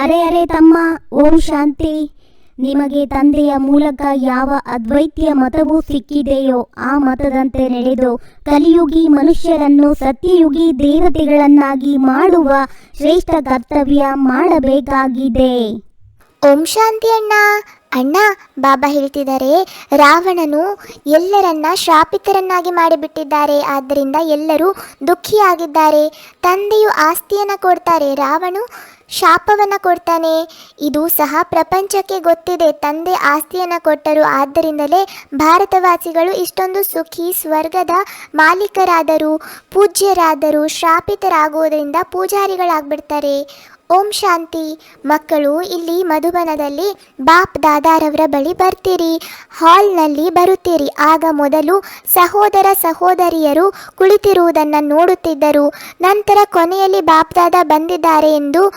ಅರೆ ಅರೆ ತಮ್ಮ, ಓಂ ಶಾಂತಿ. ನಿಮಗೆ ತಂದೆಯ ಮೂಲಕ ಯಾವ ಅದ್ವೈತ್ಯ ಮತವು ಸಿಕ್ಕಿದೆಯೋ ಆ ಮತದಂತೆ ನಡೆದು ಕಲಿಯುಗಿ ಮನುಷ್ಯರನ್ನು ಸತ್ಯಯುಗಿ ದೇವತೆಗಳನ್ನಾಗಿ ಮಾಡುವ ಶ್ರೇಷ್ಠ ಕರ್ತವ್ಯ ಮಾಡಬೇಕಾಗಿದೆ. ಓಂ ಶಾಂತಿ ಅಣ್ಣ. ಅಣ್ಣ, ಬಾಬಾ ಹೇಳ್ತಿದ್ದಾರೆ, ರಾವಣನು ಎಲ್ಲರನ್ನ ಶಾಪಿತರನ್ನಾಗಿ ಮಾಡಿಬಿಟ್ಟಿದ್ದಾರೆ, ಆದ್ದರಿಂದ ಎಲ್ಲರೂ ದುಃಖಿಯಾಗಿದ್ದಾರೆ. ತಂದೆಯು ಆಸ್ತಿಯನ್ನು ಕೊಡ್ತಾರೆ, ರಾವಣು ಶಾಪವನ್ನು ಕೊಡ್ತಾನೆ. ಇದು ಸಹ ಪ್ರಪಂಚಕ್ಕೆ ಗೊತ್ತಿದೆ. ತಂದೆ ಆಸ್ತಿಯನ್ನು ಕೊಟ್ಟರು. ಆದ್ದರಿಂದಲೇ ಭಾರತವಾಸಿಗಳು ಇಷ್ಟೊಂದು ಸುಖಿ, ಸ್ವರ್ಗದ ಮಾಲೀಕರಾದರು, ಪೂಜ್ಯರಾದರು, ಶಾಪಿತರಾಗುವುದರಿಂದ ಪೂಜಾರಿಗಳಾಗ್ಬಿಡ್ತಾರೆ. ಓಂ ಶಾಂತಿ. ಮಕ್ಕಳು, ಇಲ್ಲಿ ಮಧುಬನದಲ್ಲಿ ಬಾಪ್ ದಾದಾರವರ ಬಳಿ ಬರ್ತೀರಿ. ಹಾಲ್ನಲ್ಲಿ ಬರುತ್ತೀರಿ. ಆಗ ಮೊದಲು ಸಹೋದರ ಸಹೋದರಿಯರು ಕುಳಿತಿರುವುದನ್ನು ನೋಡುತ್ತಿದ್ದರು. ನಂತರ ಕೊನೆಯಲ್ಲಿ ಬಾಪ್ ದಾದಾ ಬಂದಿದ್ದಾರೆ ಎಂದು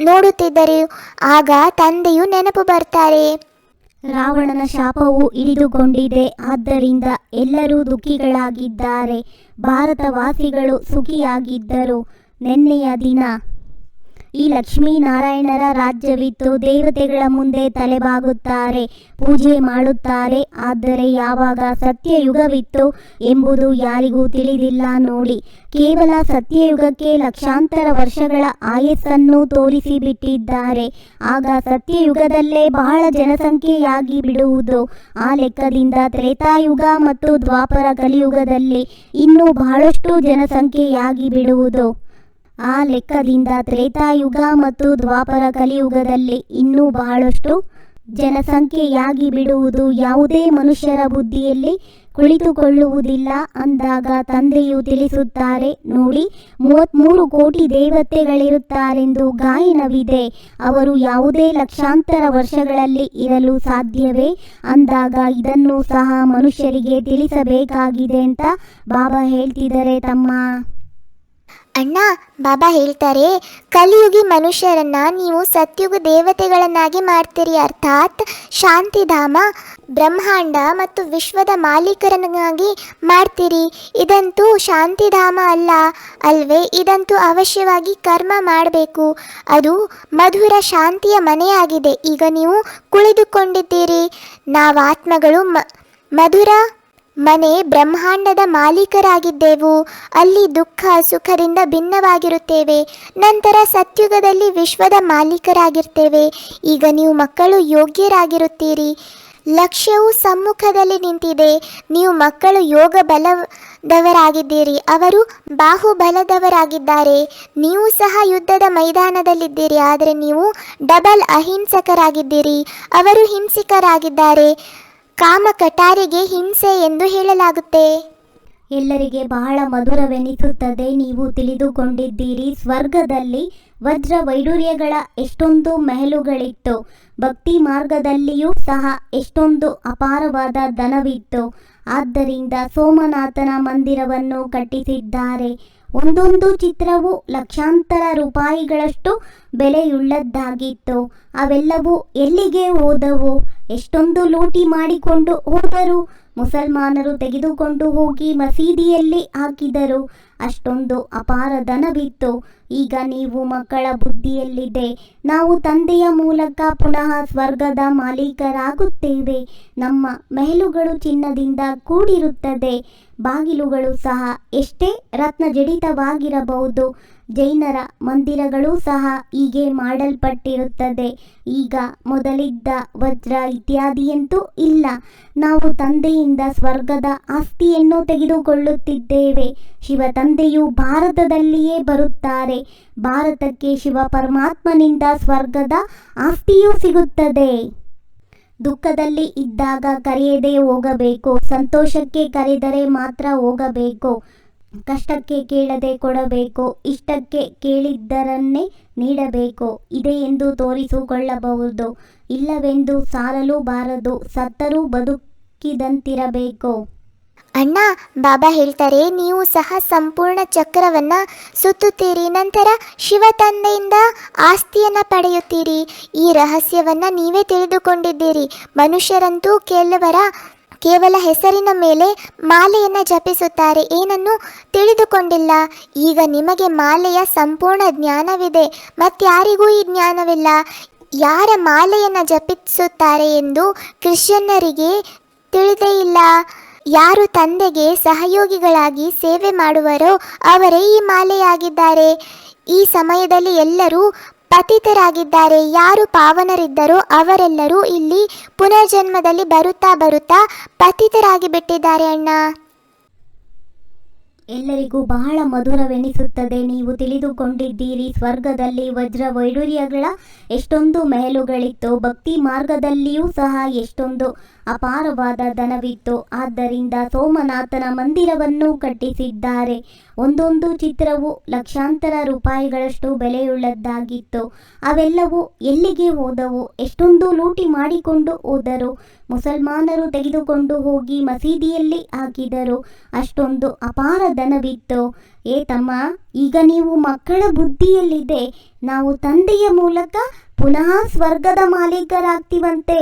ನೋಡುತ್ತಿದ್ದರು. ಆಗ ತಂದೆಯು ನೆನಪು ಬರ್ತಾರೆ. ರಾವಣನ ಶಾಪವು ಇಳಿದುಕೊಂಡಿದೆ. ಆದ್ದರಿಂದ ಎಲ್ಲರೂ ದುಃಖಿಗಳಾಗಿದ್ದಾರೆ. ಭಾರತವಾಸಿಗಳು ಸುಖಿಯಾಗಿದ್ದರು. ನಿನ್ನೆಯ ದಿನ ಈ ಲಕ್ಷ್ಮೀನಾರಾಯಣರ ರಾಜ್ಯವಿತ್ತು. ದೇವತೆಗಳ ಮುಂದೆ ತಲೆಬಾಗುತ್ತಾರೆ, ಪೂಜೆ ಮಾಡುತ್ತಾರೆ. ಆದರೆ ಯಾವಾಗ ಸತ್ಯಯುಗವಿತ್ತು ಎಂಬುದು ಯಾರಿಗೂ ತಿಳಿದಿಲ್ಲ ನೋಡಿ. ಕೇವಲ ಸತ್ಯಯುಗಕ್ಕೆ ಲಕ್ಷಾಂತರ ವರ್ಷಗಳ ಆಯಸ್ಸನ್ನು ತೋರಿಸಿ ಬಿಟ್ಟಿದ್ದಾರೆ ಆಗ ಸತ್ಯಯುಗದಲ್ಲೇ ಬಹಳ ಜನಸಂಖ್ಯೆಯಾಗಿ ಬಿಡುವುದು. ಆ ಲೆಕ್ಕದಿಂದ ತ್ರೇತಾಯುಗ ಮತ್ತು ದ್ವಾಪರ ಕಲಿಯುಗದಲ್ಲಿ ಇನ್ನೂ ಬಹಳಷ್ಟು ಜನಸಂಖ್ಯೆಯಾಗಿ ಬಿಡುವುದು. ಆ ಲೆಕ್ಕದಿಂದ ತ್ರೇತಾಯುಗ ಮತ್ತು ದ್ವಾಪರ ಕಲಿಯುಗದಲ್ಲಿ ಇನ್ನೂ ಬಹಳಷ್ಟು ಜನಸಂಖ್ಯೆಯಾಗಿ ಬಿಡುವುದು ಯಾವುದೇ ಮನುಷ್ಯರ ಬುದ್ಧಿಯಲ್ಲಿ ಕುಳಿತುಕೊಳ್ಳುವುದಿಲ್ಲ ಅಂದಾಗ ತಂದೆಯು ತಿಳಿಸುತ್ತಾರೆ, ನೋಡಿ ಮೂವತ್ತ್ಮೂರು ಕೋಟಿ ದೇವತೆಗಳಿರುತ್ತಾರೆಂದು ಗಾಯನವಿದೆ ಅವರು ಯಾವುದೇ ಲಕ್ಷಾಂತರ ವರ್ಷಗಳಲ್ಲಿ ಇರಲು ಸಾಧ್ಯವೇ ಅಂದಾಗ, ಇದನ್ನು ಸಹ ಮನುಷ್ಯರಿಗೆ ತಿಳಿಸಬೇಕಾಗಿದೆ ಅಂತ ಬಾಬಾ ಹೇಳ್ತಿದ್ದಾರೆ ತಮ್ಮ ಅಣ್ಣ, ಬಾಬಾ ಹೇಳ್ತಾರೆ, ಕಲಿಯುಗಿ ಮನುಷ್ಯರನ್ನ ನೀವು ಸತ್ಯುಗ ದೇವತೆಗಳನ್ನಾಗಿ ಮಾಡ್ತೀರಿ ಅರ್ಥಾತ್ ಶಾಂತಿಧಾಮ, ಬ್ರಹ್ಮಾಂಡ ಮತ್ತು ವಿಶ್ವದ ಮಾಲೀಕರನ್ನಾಗಿ ಮಾಡ್ತೀರಿ. ಇದಂತೂ ಶಾಂತಿಧಾಮ ಅಲ್ಲ, ಅಲ್ವೇ? ಇದಂತೂ ಅವಶ್ಯವಾಗಿ ಕರ್ಮ ಮಾಡಬೇಕು. ಅದು ಮಧುರ ಶಾಂತಿಯ ಮನೆಯಾಗಿದೆ. ಈಗ ನೀವು ಕುಳಿದುಕೊಂಡಿದ್ದೀರಿ. ನಾವಾತ್ಮಗಳು ಮ, ಮಧುರ ಮನೆ ಬ್ರಹ್ಮಾಂಡದ ಮಾಲೀಕರಾಗಿದ್ದೆವು. ಅಲ್ಲಿ ದುಃಖ, ಸುಖದಿಂದ ಭಿನ್ನವಾಗಿರುತ್ತೇವೆ. ನಂತರ ಸತ್ಯುಗದಲ್ಲಿ ವಿಶ್ವದ ಮಾಲೀಕರಾಗಿರ್ತೇವೆ. ಈಗ ನೀವು ಮಕ್ಕಳು ಯೋಗ್ಯರಾಗಿರುತ್ತೀರಿ. ಲಕ್ಷ್ಯವು ಸಮ್ಮುಖದಲ್ಲಿ ನಿಂತಿದೆ. ನೀವು ಮಕ್ಕಳು ಯೋಗ ಬಲದವರಾಗಿದ್ದೀರಿ ಅವರು ಬಾಹುಬಲದವರಾಗಿದ್ದಾರೆ. ನೀವು ಸಹ ಯುದ್ಧದ ಮೈದಾನದಲ್ಲಿದ್ದೀರಿ. ಆದರೆ ನೀವು ಡಬಲ್ ಅಹಿಂಸಕರಾಗಿದ್ದೀರಿ. ಅವರು ಹಿಂಸಿಕರಾಗಿದ್ದಾರೆ. ಕಾಮ ಕಟಾರಿಗೆ ಹಿಂಸೆ ಎಂದು ಹೇಳಲಾಗುತ್ತೆ. ಎಲ್ಲರಿಗೆ ಬಹಳ ಮಧುರವೆನಿಸುತ್ತದೆ. ನೀವು ತಿಳಿದುಕೊಂಡಿದ್ದೀರಿ, ಸ್ವರ್ಗದಲ್ಲಿ ವಜ್ರ ವೈಡೂರ್ಯಗಳ ಎಷ್ಟೊಂದು ಮೆಹಲುಗಳಿತ್ತು. ಭಕ್ತಿ ಮಾರ್ಗದಲ್ಲಿಯೂ ಸಹ ಎಷ್ಟೊಂದು ಅಪಾರವಾದ ಧನವಿತ್ತು. ಆದ್ದರಿಂದ ಸೋಮನಾಥನ ಮಂದಿರವನ್ನು ಕಟ್ಟಿಸಿದ್ದಾರೆ. ಒಂದೊಂದು ಚಿತ್ರವು ಲಕ್ಷಾಂತರ ರೂಪಾಯಿಗಳಷ್ಟು ಬೆಲೆಯುಳ್ಳದ್ದಾಗಿತ್ತು. ಅವೆಲ್ಲವೂ ಎಲ್ಲಿಗೆ ಹೋದವು? ಎಷ್ಟೊಂದು ಲೂಟಿ ಮಾಡಿಕೊಂಡು ಹೋದರು. ಮುಸಲ್ಮಾನರು ತೆಗೆದುಕೊಂಡು ಹೋಗಿ ಮಸೀದಿಯಲ್ಲಿ ಹಾಕಿದರು. ಅಷ್ಟೊಂದು ಅಪಾರ ಧನವಿತ್ತು. ಈಗ ನೀವು ಮಕ್ಕಳ ಬುದ್ಧಿಯಲ್ಲಿದೆ. ನಾವು ತಂದೆಯ ಮೂಲಕ ಪುನಃ ಸ್ವರ್ಗದ ಮಾಲೀಕರಾಗುತ್ತೇವೆ. ನಮ್ಮ ಮೆಹಲುಗಳು ಚಿನ್ನದಿಂದ ಕೂಡಿರುತ್ತದೆ. ಬಾಗಿಲುಗಳು ಸಹ ಎಷ್ಟೇ ರತ್ನ ಜಡಿತವಾಗಿರಬಹುದು ಜೈನರ ಮಂದಿರಗಳು ಸಹ ಹೀಗೆ ಮಾಡಲ್ಪಟ್ಟಿರುತ್ತದೆ. ಈಗ ಮೊದಲಿದ್ದ ವಜ್ರ ಇತ್ಯಾದಿಯಂತೂ ಇಲ್ಲ. ನಾವು ತಂದೆಯಿಂದ ಸ್ವರ್ಗದ ಆಸ್ತಿಯನ್ನು ತೆಗೆದುಕೊಳ್ಳುತ್ತಿದ್ದೇವೆ. ಶಿವ ತಂದೆಯು ಭಾರತದಲ್ಲಿಯೇ ಬರುತ್ತಾರೆ. ಭಾರತಕ್ಕೆ ಶಿವ ಪರಮಾತ್ಮನಿಂದ ಸ್ವರ್ಗದ ಆಸ್ತಿಯೂ ಸಿಗುತ್ತದೆ. ದುಃಖದಲ್ಲಿ ಇದ್ದಾಗ ಕರೆಯದೆ ಹೋಗಬೇಕು. ಸಂತೋಷಕ್ಕೆ ಕರೆದರೆ ಮಾತ್ರ ಹೋಗಬೇಕು. ಕಷ್ಟಕ್ಕೆ ಕೇಳದೆ ಕೊಡಬೇಕು. ಇಷ್ಟಕ್ಕೆ ಕೇಳಿದ್ದರನ್ನೇ ನೀಡಬೇಕು. ಇದೆ ಎಂದು ತೋರಿಸಿಕೊಳ್ಳಬಹುದು. ಇಲ್ಲವೆಂದು ಸಾರಲೂಬಾರದು ಸತ್ತರೂ ಬದುಕಿದಂತಿರಬೇಕು. ಅಣ್ಣ, ಬಾಬಾ ಹೇಳ್ತಾರೆ, ನೀವು ಸಹ ಸಂಪೂರ್ಣ ಚಕ್ರವನ್ನ ಸುತ್ತುತ್ತೀರಿ, ನಂತರ ಶಿವ ತಂದೆಯಿಂದ ಆಸ್ತಿಯನ್ನ ಪಡೆಯುತ್ತೀರಿ. ಈ ರಹಸ್ಯವನ್ನ ನೀವೇ ತಿಳಿದುಕೊಂಡಿದ್ದೀರಿ. ಮನುಷ್ಯರಂತೂ ಕೆಲವರ, ಕೇವಲ ಹೆಸರಿನ ಮೇಲೆ ಮಾಲೆಯನ್ನು ಜಪಿಸುತ್ತಾರೆ, ಏನನ್ನು ತಿಳಿದುಕೊಂಡಿಲ್ಲ. ಈಗ ನಿಮಗೆ ಮಾಲೆಯ ಸಂಪೂರ್ಣ ಜ್ಞಾನವಿದೆ, ಮತ್ತಾರಿಗೂ ಈ ಜ್ಞಾನವಿಲ್ಲ. ಯಾರ ಮಾಲೆಯನ್ನು ಜಪಿಸುತ್ತಾರೆ ಎಂದು ಕ್ರಿಶ್ಚಿಯನ್ನರಿಗೆ ತಿಳಿದೇ ಇಲ್ಲ. ಯಾರು ತಂದೆಗೆ ಸಹಯೋಗಿಗಳಾಗಿ ಸೇವೆ ಮಾಡುವರೋ ಅವರೇ ಈ ಮಾಲೆಯಾಗಿದ್ದಾರೆ. ಈ ಸಮಯದಲ್ಲಿ ಎಲ್ಲರೂ ಪತಿತರಾಗಿದ್ದಾರೆ. ಯಾರು ಪಾವನರಿದ್ದರೋ ಅವರೆಲ್ಲರೂ ಇಲ್ಲಿ ಪುನರ್ಜನ್ಮದಲ್ಲಿ ಬರುತ್ತಾ ಬರುತ್ತಾ ಪತಿತರಾಗಿ ಬಿಟ್ಟಿದ್ದಾರೆ ಅಣ್ಣ. ಎಲ್ಲರಿಗೂ ಬಹಳ ಮಧುರವೆನಿಸುತ್ತದೆ. ನೀವು ತಿಳಿದುಕೊಂಡಿದ್ದೀರಿ, ಸ್ವರ್ಗದಲ್ಲಿ ವಜ್ರ ವೈಡೂರ್ಯಗಳ ಎಷ್ಟೊಂದು ಮೆಹಲುಗಳಿತ್ತು ಭಕ್ತಿ ಮಾರ್ಗದಲ್ಲಿಯೂ ಸಹ ಎಷ್ಟೊಂದು ಅಪಾರವಾದ ಧನವಿತ್ತು ಆದ್ದರಿಂದ ಸೋಮನಾಥನ ಮಂದಿರವನ್ನು ಕಟ್ಟಿಸಿದ್ದಾರೆ. ಒಂದೊಂದು ಚಿತ್ರವು ಲಕ್ಷಾಂತರ ರೂಪಾಯಿಗಳಷ್ಟು ಬೆಲೆಯುಳ್ಳದ್ದಾಗಿತ್ತು. ಅವೆಲ್ಲವೂ ಎಲ್ಲಿಗೆ ಹೋದವು? ಎಷ್ಟೊಂದು ಲೂಟಿ ಮಾಡಿಕೊಂಡು ಹೋದರು. ಮುಸಲ್ಮಾನರು ತೆಗೆದುಕೊಂಡು ಹೋಗಿ ಮಸೀದಿಯಲ್ಲಿ ಹಾಕಿದರು. ಅಷ್ಟೊಂದು ಅಪಾರ ಧನವಿತ್ತು ಏ ತಮ್ಮ, ಈಗ ನೀವು ಮಕ್ಕಳ ಬುದ್ಧಿಯಲ್ಲಿದೆ. ನಾವು ತಂದೆಯ ಮೂಲಕ ಪುನಃ ಸ್ವರ್ಗದ ಮಾಲೀಕರಾಗ್ತಿವಂತೆ.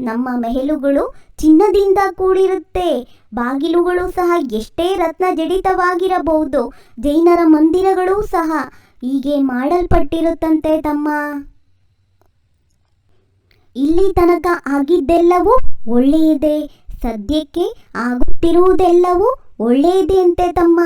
ನಮ್ಮ ಮೆಹಲುಗಳು ಚಿನ್ನದಿಂದ ಕೂಡಿರುತ್ತೆ. ಬಾಗಿಲುಗಳು ಸಹ ಎಷ್ಟೇ ರತ್ನ ಜಡಿತವಾಗಿರಬಹುದು ಜೈನರ ಮಂದಿರಗಳೂ ಸಹ ಹೀಗೆ ಮಾಡಲ್ಪಟ್ಟಿರುತ್ತಂತೆ ತಮ್ಮ. ಇಲ್ಲಿ ತನಕ ಆಗಿದ್ದೆಲ್ಲವೂ ಒಳ್ಳೆಯದೇ. ಸದ್ಯಕ್ಕೆ ಆಗುತ್ತಿರುವುದೆಲ್ಲವೂ ಒಳ್ಳೆಯದೇ ಅಂತೆ ತಮ್ಮ.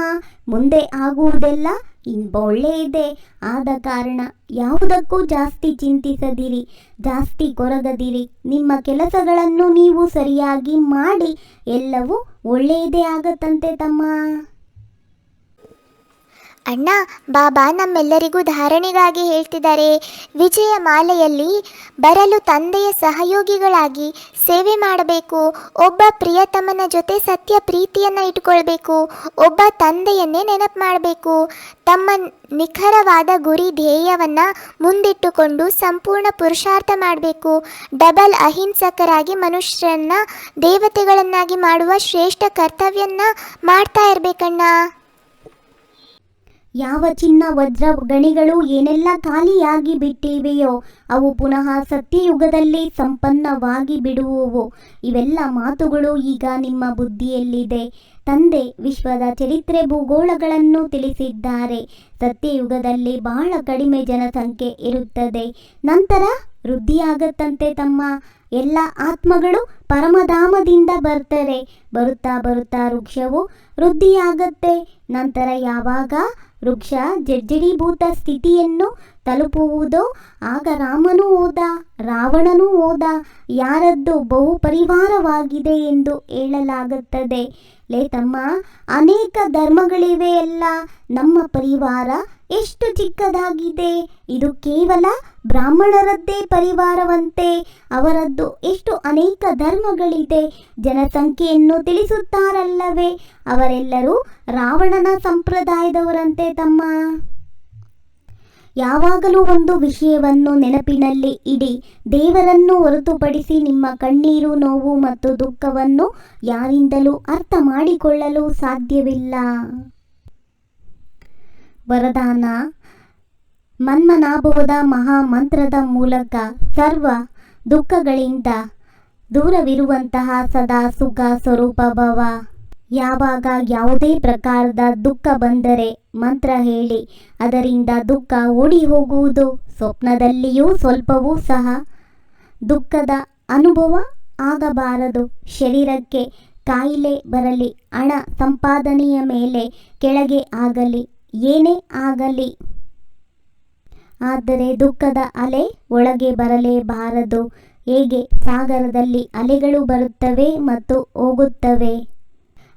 ಮುಂದೆ ಆಗುವುದೆಲ್ಲ ಇಂಬ ಒಳ್ಳೆಯದೇ ಆದ ಕಾರಣ ಯಾವುದಕ್ಕೂ ಜಾಸ್ತಿ ಚಿಂತಿಸದಿರಿ, ಜಾಸ್ತಿ ಕೊರಗದಿರಿ. ನಿಮ್ಮ ಕೆಲಸಗಳನ್ನು ನೀವು ಸರಿಯಾಗಿ ಮಾಡಿ, ಎಲ್ಲವೂ ಒಳ್ಳೆಯದೇ ಆಗತ್ತಂತೆ ತಮ್ಮ. ಅಣ್ಣ, ಬಾಬಾ ನಮ್ಮೆಲ್ಲರಿಗೂ ಧಾರಣೆಗಾಗಿ ಹೇಳ್ತಿದ್ದಾರೆ. ವಿಜಯ ಮಾಲೆಯಲ್ಲಿ ಬರಲು ತಂದೆಯ ಸಹಯೋಗಿಗಳಾಗಿ ಸೇವೆ ಮಾಡಬೇಕು. ಒಬ್ಬ ಪ್ರಿಯತಮನ ಜೊತೆ ಸತ್ಯ ಪ್ರೀತಿಯನ್ನು ಇಟ್ಕೊಳ್ಬೇಕು ಒಬ್ಬ ತಂದೆಯನ್ನೇ ನೆನಪು ಮಾಡಬೇಕು. ತಮ್ಮ ನಿಖರವಾದ ಗುರಿ ಧ್ಯೇಯವನ್ನು ಮುಂದಿಟ್ಟುಕೊಂಡು ಸಂಪೂರ್ಣ ಪುರುಷಾರ್ಥ ಮಾಡಬೇಕು. ಡಬಲ್ ಅಹಿಂಸಕರಾಗಿ ಮನುಷ್ಯರನ್ನ ದೇವತೆಗಳನ್ನಾಗಿ ಮಾಡುವ ಶ್ರೇಷ್ಠ ಕರ್ತವ್ಯನ್ನ ಮಾಡ್ತಾ ಇರ್ಬೇಕಣ್ಣ. ಯಾವ ಚಿನ್ನ ವಜ್ರ ಗಣಿಗಳು ಏನೆಲ್ಲ ಖಾಲಿಯಾಗಿ ಬಿಟ್ಟಿವೆಯೋ, ಅವು ಪುನಃ ಸತ್ಯಯುಗದಲ್ಲಿ ಸಂಪನ್ನವಾಗಿ ಬಿಡುವುವು. ಇವೆಲ್ಲ ಮಾತುಗಳು ಈಗ ನಿಮ್ಮ ಬುದ್ಧಿಯಲ್ಲಿದೆ. ತಂದೆ ವಿಶ್ವದ ಚರಿತ್ರೆ ಭೂಗೋಳಗಳನ್ನು ತಿಳಿಸಿದ್ದಾರೆ. ಸತ್ಯಯುಗದಲ್ಲಿ ಬಹಳ ಕಡಿಮೆ ಜನಸಂಖ್ಯೆ ಇರುತ್ತದೆ. ನಂತರ ವೃದ್ಧಿಯಾಗತ್ತಂತೆ ತಮ್ಮ ಎಲ್ಲ ಆತ್ಮಗಳು ಪರಮಧಾಮದಿಂದ ಬರ್ತಾರೆ. ಬರುತ್ತಾ ಬರುತ್ತಾ ವೃಕ್ಷವು ವೃದ್ಧಿಯಾಗತ್ತೆ. ನಂತರ ಯಾವಾಗ ವೃಕ್ಷ ಜಡ್ಜಡೀಭೂತ ಸ್ಥಿತಿಯನ್ನು ತಲುಪುವುದೋ, ಆಗ ರಾಮನೂ ಹೋದ, ರಾವಣನೂ ಹೋದ, ಯಾರದ್ದು ಬಹು ಪರಿವಾರವಾಗಿದೆ ಎಂದು ಹೇಳಲಾಗುತ್ತದೆ. ಲೇ ತಮ್ಮ, ಅನೇಕ ಧರ್ಮಗಳಿವೆ ಎಲ್ಲ ನಮ್ಮ ಪರಿವಾರ ಎಷ್ಟು ಚಿಕ್ಕದಾಗಿದೆ? ಇದು ಕೇವಲ ಬ್ರಾಹ್ಮಣರದ್ದೇ ಪರಿವಾರವಂತೆ, ಅವರದ್ದು ಎಷ್ಟು ಅನೇಕ ಧರ್ಮಗಳಿದೆ. ಜನಸಂಖ್ಯೆಯನ್ನು ತಿಳಿಸುತ್ತಾರಲ್ಲವೇ? ಅವರೆಲ್ಲರೂ ರಾವಣನ ಸಂಪ್ರದಾಯದವರಂತೆ ತಮ್ಮ. ಯಾವಾಗಲೂ ಒಂದು ವಿಷಯವನ್ನು ನೆನಪಿನಲ್ಲಿ ಇಡಿ, ದೇವರನ್ನು ಹೊರತುಪಡಿಸಿ ನಿಮ್ಮ ಕಣ್ಣೀರು, ನೋವು ಮತ್ತು ದುಃಖವನ್ನು ಯಾರಿಂದಲೂ ಅರ್ಥ ಮಾಡಿಕೊಳ್ಳಲು ಸಾಧ್ಯವಿಲ್ಲ. ವರದಾನ. ಮನ್ಮನಾಭವದ ಮಹಾಮಂತ್ರದ ಮೂಲಕ ಸರ್ವ ದುಃಖಗಳಿಂದ ದೂರವಿರುವಂತಹ ಸದಾ ಸುಖ ಸ್ವರೂಪ ಭವ. ಯಾವಾಗ ಯಾವುದೇ ಪ್ರಕಾರದ ದುಃಖ ಬಂದರೆ ಮಂತ್ರ ಹೇಳಿ, ಅದರಿಂದ ದುಃಖ ಓಡಿ ಹೋಗುವುದು ಸ್ವಪ್ನದಲ್ಲಿಯೂ ಸ್ವಲ್ಪವೂ ಸಹ ದುಃಖದ ಅನುಭವ ಆಗಬಾರದು. ಶರೀರಕ್ಕೆ ಕಾಯಿಲೆ ಬರಲಿ, ಹಣ ಸಂಪಾದನೆಯ ಮೇಲೆ ಕೆಳಗೆ ಆಗಲಿ ಏನೇ ಆಗಲಿ. ಆದರೆ ದುಃಖದ ಅಲೆ ಒಳಗೆ ಬರಲೇಬಾರದು. ಹೇಗೆ ಸಾಗರದಲ್ಲಿ ಅಲೆಗಳು ಬರುತ್ತವೆ ಮತ್ತು ಹೋಗುತ್ತವೆ?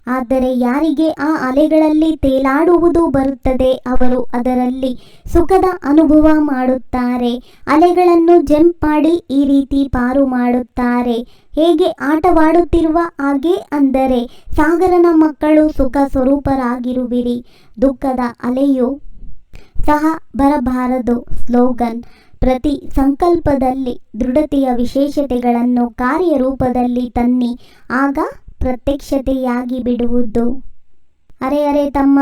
ಆದರೆ ಯಾರಿಗೆ ಆ ಅಲೆಗಳಲ್ಲಿ ತೇಲಾಡುವುದು ಬರುತ್ತದೆ ಅವರು ಅದರಲ್ಲಿ ಸುಖದ ಅನುಭವ ಮಾಡುತ್ತಾರೆ. ಅಲೆಗಳನ್ನು ಜಂಪ್ ಮಾಡಿ ಈ ರೀತಿ ಪಾರು ಮಾಡುತ್ತಾರೆ. ಹೇಗೆ ಆಟವಾಡುತ್ತಿರುವ ಹಾಗೆ ಅಂದರೆ, ಸಾಗರನ ಮಕ್ಕಳು ಸುಖ ಸ್ವರೂಪರಾಗಿರುವಿರಿ. ದುಃಖದ ಅಲೆಯು ಸಹ ಬರಬಾರದು ಸ್ಲೋಗನ್. ಪ್ರತಿ ಸಂಕಲ್ಪದಲ್ಲಿ ದೃಢತೆಯ ವಿಶೇಷತೆಗಳನ್ನು ಕಾರ್ಯರೂಪದಲ್ಲಿ ತನ್ನಿ. ಆಗ ಪ್ರತ್ಯಕ್ಷತೆಯಾಗಿ ಬಿಡುವುದು ಅರೆ ಅರೆ ತಮ್ಮ,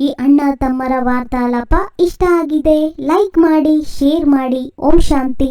ಈ ಅಣ್ಣ ತಮ್ಮರ ವಾರ್ತಾಲಾಪ ಇಷ್ಟ ಆಗಿದೆ. ಲೈಕ್ ಮಾಡಿ, ಶೇರ್ ಮಾಡಿ. ಓಂ ಶಾಂತಿ.